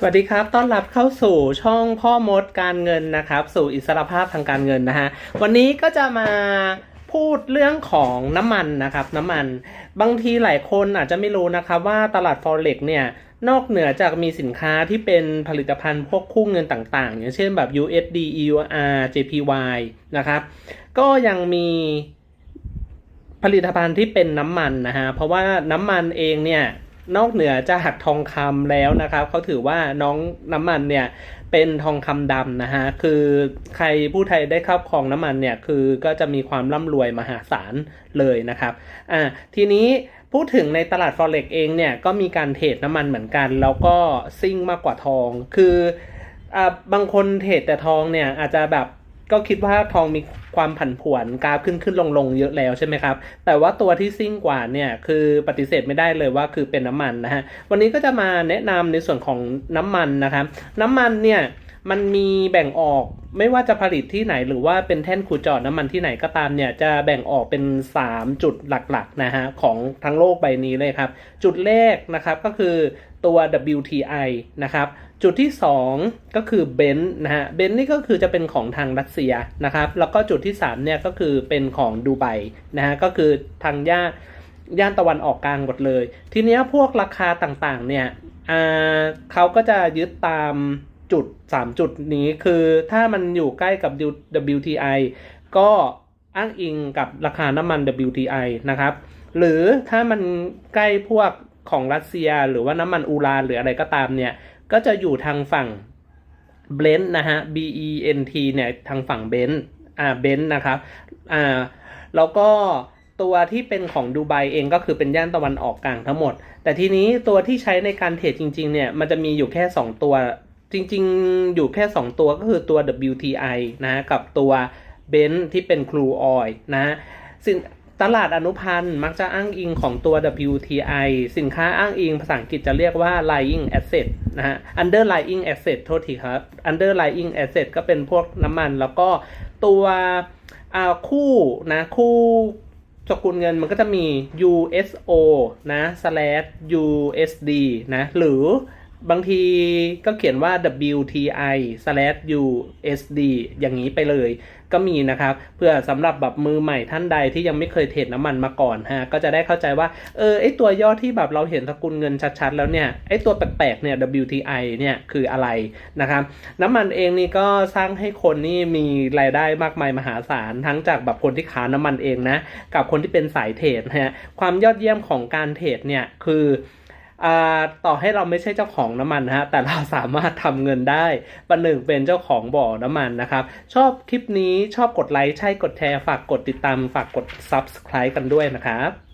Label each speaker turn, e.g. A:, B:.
A: สวัสดีครับ ต้อนรับเข้าสู่ช่องพ่อมดการเงินนะครับ สู่อิสรภาพทางการเงินนะฮะ วันนี้ก็จะมาพูดเรื่องของน้ำมันนะครับ น้ำมัน บางทีหลายคนอาจจะไม่รู้นะครับว่าตลาด forex เนี่ย นอกเหนือจากมีสินค้าที่เป็นผลิตภัณฑ์พวกคู่เงินต่างๆ อย่างเช่นแบบ USD EUR JPY นะครับ ก็ยังมีผลิตภัณฑ์ที่เป็นน้ำมันนะฮะ เพราะว่าน้ำมันเองเนี่ย นอกเหนือจากทองคำแล้วนะครับเขาถือว่าน้องน้ำมันเนี่ยเป็นทองคำดำนะฮะคือใครผู้ไทยได้ครอบครองน้ำมันเนี่ยคือก็จะมีความร่ำรวยมหาศาลเลยนะครับอ่าทีนี้พูดถึงในตลาด forex เองเนี่ยก็มีการเทรดน้ำมันเหมือนกัน แล้วก็ซิ่งมากกว่าทอง คืออ่าบางคนเทรดแต่ทองเนี่ยอาจจะแบบ ก็คิดว่าทองมีความผันผวนกราฟขึ้นขึ้นลงลงเยอะแล้วใช่ไหมครับ แต่ว่าตัวที่ซิ่งกว่าเนี่ยคือปฏิเสธไม่ได้เลยว่าคือเป็นน้ำมันนะฮะ วันนี้ก็จะมาแนะนำในส่วนของน้ำมันนะครับ น้ำมันเนี่ย มันมีแบ่งออกไม่ว่าจะผลิตที่ไหนหรือว่าเป็นแท่นขูดเจาะน้ำมันที่ไหนก็ตามเนี่ยจะแบ่งออกเป็น 3 จุดหลักๆนะฮะของทั้งโลกใบนี้เลยครับ จุดแรกนะครับก็คือตัว WTI นะครับ จุดที่ 2 ก็คือเบนซ์นะฮะเบนซ์นี่ก็คือจะเป็นของทางรัสเซียนะครับ แล้วก็จุดที่ 3 เนี่ยก็คือเป็นของดูไบนะฮะก็คือทางย่านย่านตะวันออกกลางหมดเลย ทีเนี้ยพวกราคาต่างๆเนี่ยอ่าเขาก็จะยึดตาม จุด 3 จุดนี้คือถ้ามันอยู่ใกล้กับ WTI ก็อ้างอิงกับราคาน้ำมัน WTI นะครับ หรือถ้ามันใกล้พวกของรัสเซียหรือว่าน้ำมันอูรานหรืออะไรก็ตามเนี่ย ก็จะอยู่ทางฝั่งเบนนะฮะ B E N T เนี่ยทางฝั่งเบนอ่าเบนนะครับอ่าแล้วก็ตัวที่เป็นของดูไบเองก็คือเป็นย่านตะวันออกกลางทั้งหมด แต่ทีนี้ตัวที่ใช้ในการเทรดจริงๆเนี่ยมันจะมีอยู่แค่ 2 ตัว จริงๆ อยู่แค่ 2 ตัวก็คือตัว WTI นะกับตัวเบนที่เป็นครูออยนะสินตลาดอนุพันธ์มักจะอ้างอิงของตัว WTI สินค้าอ้างอิงภาษาอังกฤษจะเรียกว่า lying asset นะฮะ underlying asset โทษทีครับ underlying asset ก็เป็นพวกน้ำมัน แล้วก็ตัวคู่นะคู่สกุลเงินมันก็จะมี USO นะ slash USD นะ หรือ บางทีก็เขียนว่า WTI USD อย่างนี้ไปเลย ก็มีนะครับ เพื่อสำหรับแบบมือใหม่ท่านใดที่ยังไม่เคยเทรดน้ำมันมาก่อนฮะ ก็จะได้เข้าใจว่า เออไอตัวย่อที่แบบเราเห็นสกุลเงินชัดๆ แล้วเนี่ย ไอตัวแปลกๆเนี่ย WTI เนี่ยคืออะไรนะครับ น้ำมันเองนี่ก็สร้างให้คนนี่มีรายได้มากมายมหาศาล ทั้งจากแบบคนที่ค้าน้ำมันเองนะ กับคนที่เป็นสายเทรดนะฮะ ความยอดเยี่ยมของการเทรดเนี่ยคือ ต่อให้เราไม่ใช่เจ้าของน้ำมันนะฮะแต่เราสามารถทำเงินได้ประหนึ่งเป็นเจ้าของบ่อน้ำมันนะครับ ชอบคลิปนี้ชอบกดไลค์ใช่กดแชร์ ฝากกดติดตาม ฝากกด Subscribe กันด้วยนะครับ